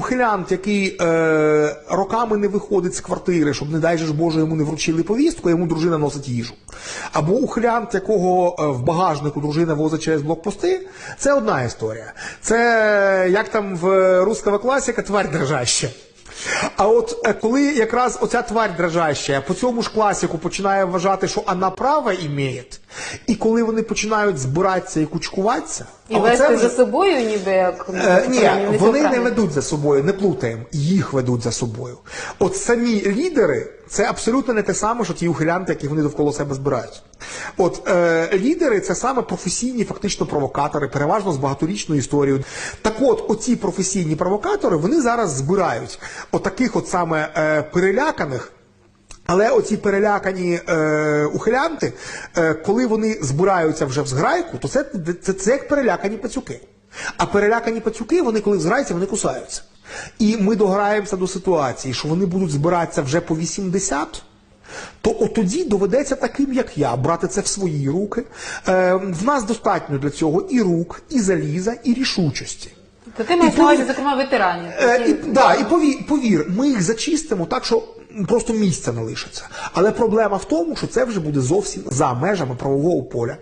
Ухилянт, який е, роками не виходить з квартири, щоб, не дай же ж Боже, йому не вручили повістку, йому дружина носить їжу. Або ухилянт, якого е, в багажнику дружина возить через блокпости, це одна історія. Це е, як там в русского класіка тварь дрожаща. А от е, коли якраз оця тварь дрожаща по цьому ж класіку починає вважати, що вона право імеє, і коли вони починають збиратися і кучкуватися, І вести вже- за собою, ніби як ну, Е, ні, правильно, вони не ведуть за собою, не плутаємо, їх ведуть за собою. От самі лідери це абсолютно не те саме, що ті ухилянти, які вони довкола себе збирають. От е, лідери це саме професійні, фактично провокатори, переважно з багаторічною історією. Так от, оці професійні провокатори вони зараз збирають отаких от саме е, переляканих. Але оці перелякані е, ухилянти, е, коли вони збираються вже в зграйку, то це, це, це як перелякані пацюки. А перелякані пацюки, вони коли зграються, вони кусаються. І ми дограємося до ситуації, що вони будуть збиратися вже по 80, то от тоді доведеться таким, як я, брати це в свої руки. Е, в нас достатньо для цього і рук, і заліза, і рішучості. То ти маєш на увазі, зокрема, ветеранів. Е, які- і, да, і повір, повір, ми їх зачистимо так, що просто місця не лишиться. Але проблема в тому, що це вже буде зовсім за межами правового поля.